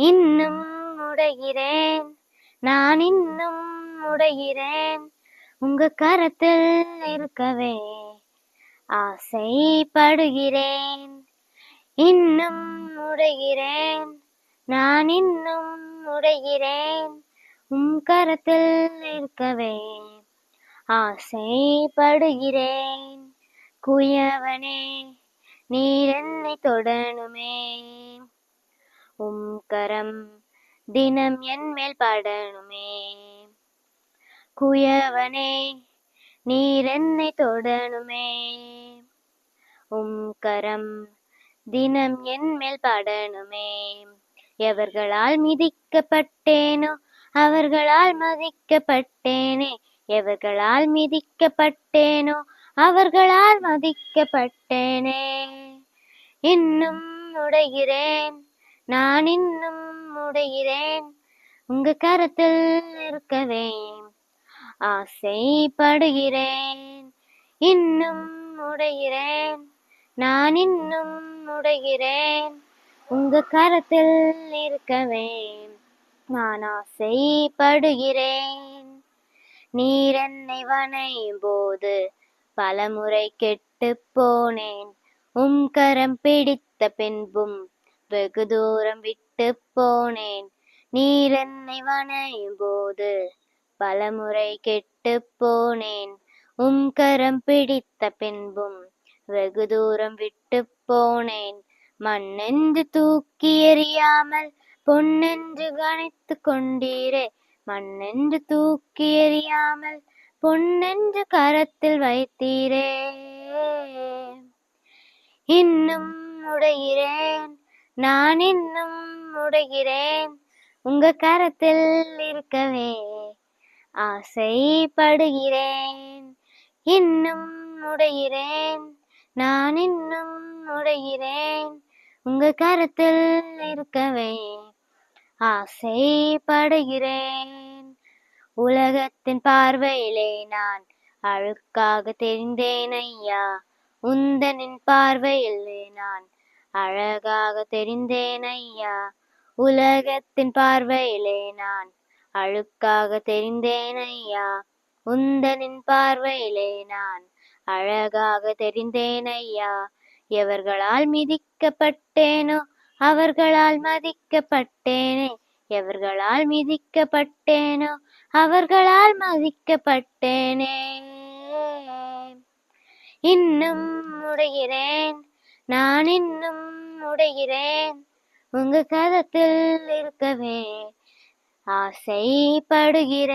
இன்னும் உடைகிறேன் நான் இன்னும் உடைகிறேன் உங்க கரத்தில் இருக்கவே ஆசைப்படுகிறேன். இன்னும் உடைகிறேன் நான் இன்னும் உடைகிறேன் உம் கரத்தில் இருக்கவே ஆசைப்படுகிறேன். குயவனே நீர் என்னை தொடணுமே. உம் கரம் தினம் என் மேல் படணுமே. குயவனே நீர் என்னை தொடணுமே. உம் கரம் தினம் என் மேல் படணுமே. எவர்களால் மிதிக்கப்பட்டேனோ அவர்களால் மதிக்கப்பட்டேனே. எவர்களால் மிதிக்கப்பட்டேனோ அவர்களால் மதிக்கப்பட்டேனே. இன்னும் நுடைகிறேன். நான் இன்னும் முடைகிறேன். உங்க கரத்தில் இருக்கவே ஆசைப்படுகிறேன். இன்னும் உடைகிறேன் நான் இன்னும் முடைகிறேன். உங்க கரத்தில் இருக்கவே நான் ஆசைப்படுகிறேன். நீர் என்னை வனையும் போது பலமுறை கெட்டு போனேன். உம் கரம் பிடித்த பின்பும் வெகு தூரம் விட்டு போனேன். நீர் என்னை வனையும் போது பலமுறை கெட்டு போனேன். உம் கரம் பிடித்த பின்பும் வெகு தூரம் விட்டு போனேன். மண்ணென்று தூக்கி எறியாமல் பொன்னென்று கணித்து கொண்டீரே. மண்ணென்று தூக்கி எறியாமல் பொன்னென்று கரத்தில் வைத்தீரே. இன்னும் உடைகிறேன். நான் இன்னும் உடைகிறேன் உங்க கரத்தில் இருக்கவே ஆசைப்படுகிறேன். இன்னும் உடைகிறேன் நான் இன்னும் உடைகிறேன் உங்க கரத்தில் இருக்கவே ஆசைப்படுகிறேன். உலகத்தின் பார்வையிலே நான் அழுக்காக தெரிந்தேன் ஐயா. உந்தனின் பார்வையிலே நான் அழகாக தெரிந்தேன் ஐயா. உலகத்தின் பார்வையிலே நான் அழுக்காக தெரிந்தேன் ஐயா. உந்தனின் பார்வையிலே நான் அழகாக தெரிந்தேன் ஐயா. எவர்களால் மிதிக்கப்பட்டேனோ அவர்களால் மதிக்கப்பட்டேனே. எவர்களால் மிதிக்கப்பட்டேனோ அவர்களால் மதிக்கப்பட்டேனே. இன்னும் உடைகிறேன் நான் இன்னும் உடைகிறேன். உங்க கதத்தில் இருக்கவே ஆசைப்படுகிறேன்.